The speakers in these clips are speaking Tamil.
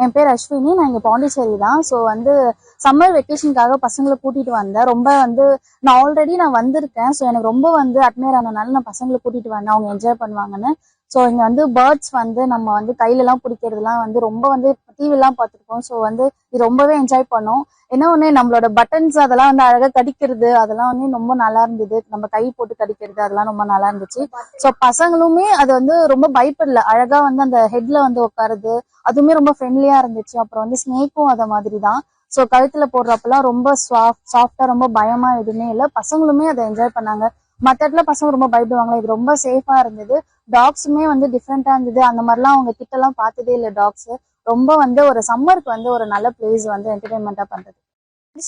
என் பேர் அஸ்வினி நான் இங்கே பாண்டிச்சேரி தான். ஸோ வந்து சம்மர் வெக்கேஷனுக்காக பசங்களை கூட்டிகிட்டு வந்தேன். ரொம்ப வந்து நான் ஆல்ரெடி நான் வந்திருக்கேன். ஸோ எனக்கு ரொம்ப வந்து அட்மையர் ஆனனால நான் பசங்களை கூட்டிகிட்டு வந்தேன். அவங்க என்ஜாய் பண்ணுவாங்கன்னு. ஸோ இங்கே வந்து பேர்ட்ஸ் வந்து நம்ம வந்து கையிலலாம் பிடிக்கிறதுலாம் வந்து ரொம்ப வந்து டிவிலாம் பார்த்துருக்கோம். ஸோ வந்து இது ரொம்பவே என்ஜாய் பண்ணோம். என்ன ஒன்று நம்மளோட பட்டன்ஸ் அதெல்லாம் வந்து அழகாக கடிக்கிறது அதெல்லாம் வந்து ரொம்ப நல்லா இருந்தது. நம்ம கை போட்டு கடிக்கிறது அதெல்லாம் ரொம்ப நல்லா இருந்துச்சு. ஸோ பசங்களுமே அது வந்து ரொம்ப பயப்படல. அழகா வந்து அந்த ஹெட்ல வந்து உட்காருது அதுவுமே ரொம்ப ஃப்ரெண்ட்லியாக இருந்துச்சு. அப்புறம் வந்து ஸ்னேக்கும் அதை மாதிரி தான் ஸோ கழுத்தில் போடுறப்பெல்லாம் ரொம்ப சாஃப்ட் சாஃப்டாக ரொம்ப பயமா எதுவுமே இல்லை. பசங்களுமே அதை என்ஜாய் பண்ணாங்க. மற்ற இடத்துல பசங்க ரொம்ப பயப்படுவாங்க இது ரொம்ப சேஃபா இருந்தது. டாக்ஸுமே வந்து டிஃப்ரெண்டா இருந்தது. அந்த மாதிரிலாம் அவங்க கிட்ட எல்லாம் பார்த்ததே இல்லை டாக்ஸ் ரொம்ப வந்து ஒரு சம்மருக்கு வந்து ஒரு நல்ல பிளேஸ் வந்து என்டர்டைன்மெண்ட்டாக பண்றது.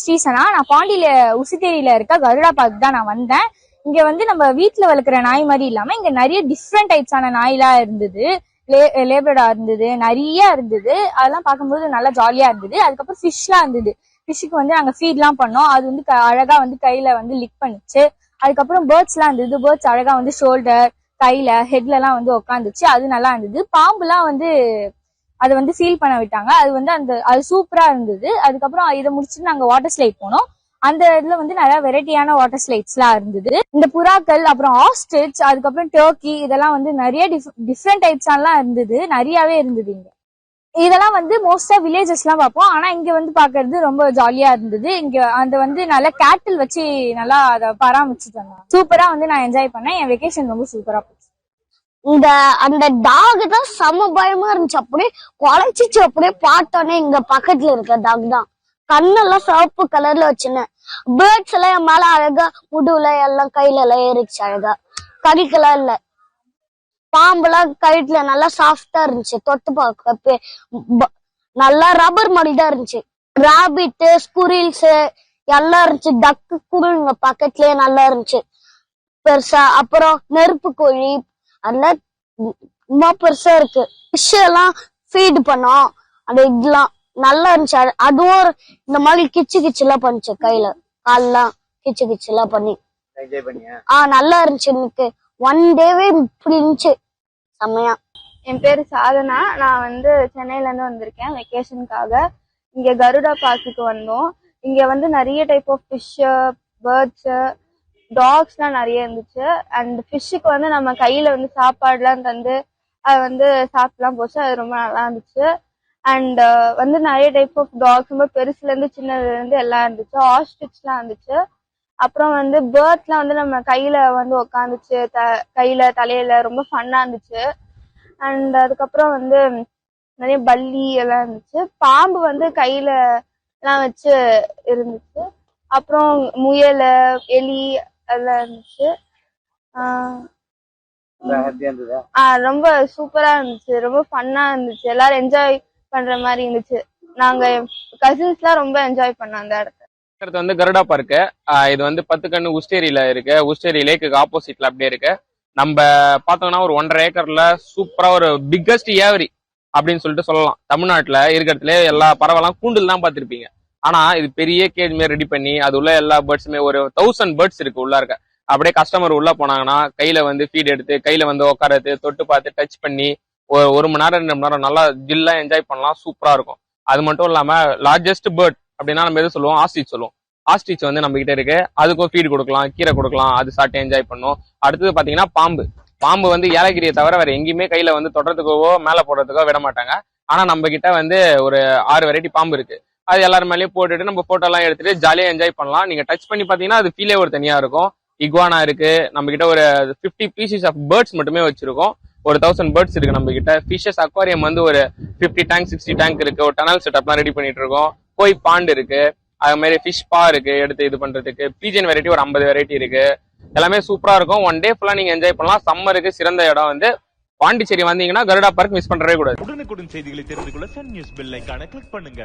ஸ்ரீசனா நான் பாண்டியில உசிதேரியில இருக்க கருடா பார்க் தான் நான் வந்தேன். இங்க வந்து நம்ம வீட்டுல வளர்க்குற நாய் மாதிரி இல்லாம இங்க நிறைய டிஃப்ரெண்ட் டைப்ஸான நாய்லாம் இருந்தது. லேபரடா இருந்தது நிறைய இருந்தது. அதெல்லாம் பார்க்கும்போது நல்லா ஜாலியா இருந்தது. அதுக்கப்புறம் ஃபிஷ்லாம் இருந்தது. ஃபிஷ்ஷுக்கு வந்து நாங்க ஃபீட்லாம் பண்ணோம். அது வந்து க- அழகா வந்து கையில வந்து லிக் பண்ணிச்சு. அதுக்கப்புறம் பேர்ட்ஸ்லாம் இருந்தது. பேர்ட்ஸ் அழகா வந்து ஷோல்டர் கையில ஹெட்ல எல்லாம் வந்து உட்காந்துச்சு அது நல்லா இருந்தது. பாம்புலாம் வந்து அதை வந்து ஃபீல் பண்ண விட்டாங்க. அது வந்து அந்த அது சூப்பரா இருந்தது. அதுக்கப்புறம் இதை முடிச்சுட்டு நாங்க வாட்டர் ஸ்லைட் போனோம். அந்த இதுல வந்து நிறைய வெரைட்டியான வாட்டர் ஸ்லைட்ஸ்லாம் இருந்தது. இந்த புறாக்கள் அப்புறம் ஆஸ்டிச் அதுக்கப்புறம் டர்க்கி இதெல்லாம் வந்து நிறைய டிஃப்ரெண்ட் டைப்ஸ்லாம் இருந்தது. நிறையவே இருந்தது இங்க. இதெல்லாம் வந்து மோஸ்டா வில்லேஜஸ்லாம் பார்ப்போம். ஆனா இங்க வந்து பாக்குறது ரொம்ப ஜாலியா இருந்தது. இங்க அந்த வந்து நல்லா கேட்டில் வச்சு நல்லா அதை பராமரிச்சுட்டு வந்தாங்க. சூப்பரா வந்து நான் என்ஜாய் பண்ணேன். என் வெக்கேஷன் ரொம்ப சூப்பரா போச்சு. இந்த அந்த டாக் தான் செம பயமா இருந்துச்சு. அப்படியே குலைச்சிச்சு அப்படியே பார்த்தோன்னே இங்க பக்கத்துல இருக்க டாக் தான். கண்ணெல்லாம் சிவப்பு கலர்ல வச்சுனேன். பேர்ட்ஸ் எல்லாம் என் மேல அழகா முடுவுல எல்லாம் கையில எல்லாம் ஏறிச்சு அழகா. கறிக்கெல்லாம் இல்ல. பாம்பெல்லாம் கழுத்துல நல்லா சாஃப்டா இருந்துச்சு. தொட்டு பார்க்க நல்லா ரப்பர் மாதிரி தான் இருந்துச்சு. ராபிட்டு ஸ்குரில்ஸ் எல்லாம் இருந்துச்சு. டக்கு குருங்க பக்கத்துலயே நல்லா இருந்துச்சு. பெருசா. அப்புறம் நெருப்பு கோழி அதெல்லாம் ரொம்ப பெருசா இருக்கு. ஃபிஷ் எல்லாம் ஃபீட் பண்ணோம். அந்த இதெல்லாம் நல்லா இருந்துச்சு. அது- அதுவும் ஒரு இந்த மாதிரி கிச்சு கிச்சு எல்லாம் பண்ணுச்சு கையில. கால்லாம் கிச்சு கிச்சு எல்லாம் பண்ணி ஆ நல்லா இருந்துச்சு எனக்கு. ஒன் டேவே இப்படி இருந்துச்சு. செம்மையா. என் பேரு சாதனா. நான் வந்து சென்னையில இருந்து வந்திருக்கேன். வெக்கேஷனுக்காக இங்க கருடா பார்க்குக்கு வந்தோம். இங்க வந்து நிறைய டைப் ஆஃப் ஃபிஷ் பேர்ட்ஸ் டாக்ஸ்லாம் நிறைய இருந்துச்சு. அண்ட் ஃபிஷ்ஷுக்கு வந்து நம்ம கையில வந்து சாப்பாடுலாம் தந்து அது வந்து சாப்பிட்டுலாம் போச்சு. அது ரொம்ப நல்லா இருந்துச்சு. அண்ட் வந்து நிறைய டைப் ஆஃப் டாக்ஸ் ரொம்ப பெருசுல இருந்து சின்னதுல இருந்து எல்லாம் இருந்துச்சு. ஆஸ்ட்ரிச்லாம் இருந்துச்சு. அப்புறம் வந்து பேர்ட்ஸ்லாம் வந்து நம்ம கையில வந்து உக்காந்துச்சு. த கையில தலையில ரொம்ப ஃபன்னா இருந்துச்சு. அண்ட் அதுக்கப்புறம் வந்து நிறைய பல்லி எல்லாம் இருந்துச்சு. பாம்பு வந்து கையில எல்லாம் வச்சு இருந்துச்சு. அப்புறம் முயல் எலி எல்லாம் இருந்துச்சு ஆஹ் ரொம்ப சூப்பரா இருந்துச்சு. ரொம்ப ஃபன்னா இருந்துச்சு. எல்லாரும் என்ஜாய் பண்ற மாதிரி இருந்துச்சு. நாங்க கசின்ஸ்லாம் ரொம்ப என்ஜாய் பண்ணோம் அந்த இடத்த. இருக்கிறது வந்து கருடா பார்க்கு இது வந்து பத்து கண்ணு உஸ்டேரியில இருக்கு. உஸ்டேரி லேக்குக்கு ஆப்போசிட்ல அப்படியே இருக்கு. நம்ம பார்த்தோம்னா ஒரு ஒன்றரை ஏக்கர்ல சூப்பரா ஒரு பிக்கஸ்ட் ஏவரி அப்படின்னு சொல்லிட்டு சொல்லலாம். தமிழ்நாட்டுல இருக்கிறதுல எல்லா பறவைலாம் கூண்டில் தான் பார்த்திருப்பீங்க. ஆனா இது பெரிய கேஜ் மாரி ரெடி பண்ணி அது உள்ள எல்லா பேர்ட்ஸுமே ஒரு தௌசண்ட் பேர்ட்ஸ் இருக்கு உள்ள இருக்க. அப்படியே கஸ்டமர் உள்ள போனாங்கன்னா கையில வந்து ஃபீட் எடுத்து கையில வந்து உட்காரது தொட்டு பார்த்து டச் பண்ணி ஒரு ஒரு மணி நேரம் ரெண்டு மணி நேரம் நல்லா ஜில்லா என்ஜாய் பண்ணலாம் சூப்பரா இருக்கும். அது மட்டும் இல்லாம லார்ஜஸ்ட் பேர்ட் அப்படின்னா நம்ம எது சொல்லுவோம்? ஆஸ்டிச் சொல்லுவோம். ஆஸ்டிச் வந்து நம்ம கிட்ட இருக்கு. அதுக்கும் ஃபீட் கொடுக்கலாம் கீரை கொடுக்கலாம் அது சாப்பிட்டு என்ஜாய் பண்ணும். அடுத்தது பாத்தீங்கன்னா பாம்பு. பாம்பு வந்து ஏலகிரியை தவிர வேற எங்கேயுமே கையில வந்து தொடறதுக்கோ மேல போடுறதுக்கோ விட மாட்டாங்க. ஆனா நம்ம கிட்ட வந்து ஒரு ஆறு வெரைட்டி பாம்பு இருக்கு. அது எல்லாரும் மேலேயும் போட்டுட்டு நம்ம போட்டோ எல்லாம் எடுத்துட்டு ஜாலியா என்ஜாய் பண்ணலாம். நீங்க டச் பண்ணி பாத்தீங்கன்னா அது ஃபீலே ஒரு தனியா இருக்கும். இக்வானா இருக்கு. நம்ம கிட்ட ஒரு 50 பீசஸ் ஆஃப் பேர்ட்ஸ் மட்டுமே வச்சிருக்கோம். ஒரு தௌசண்ட் பேர்ட்ஸ் இருக்கு நம்ம கிட்ட ஃபிஷஸ் அக்வாரியம் வந்து ஒரு 50 டேங்க் சிக்ஸ்டி டேங்க் இருக்கு. ஒரு டனல் செட்டப்லாம் ரெடி பண்ணிட்டு இருக்கோம். கோய் பாண்ட் இருக்கு. அது மாதிரி ஃபிஷ் பா இருக்கு. எடுத்து இது பண்றதுக்கு. பீஜன் வெரைட்டி ஒரு ஐம்பது வெரைட்டி இருக்கு. எல்லாமே சூப்பரா இருக்கும். ஒன் டே ஃபுல்லா நீங்க என்ஜாய் பண்ணலாம். சம்மருக்கு சிறந்த இடம் வந்து பாண்டிச்சேரி. வந்தீங்கன்னா கருடா பார்க் மிஸ் பண்றவே கூடாது. உடனுக்குடன் செய்திகளை தெரிந்து கொள்ள சன் நியூஸ் பெல் கிளிக் பண்ணுங்க.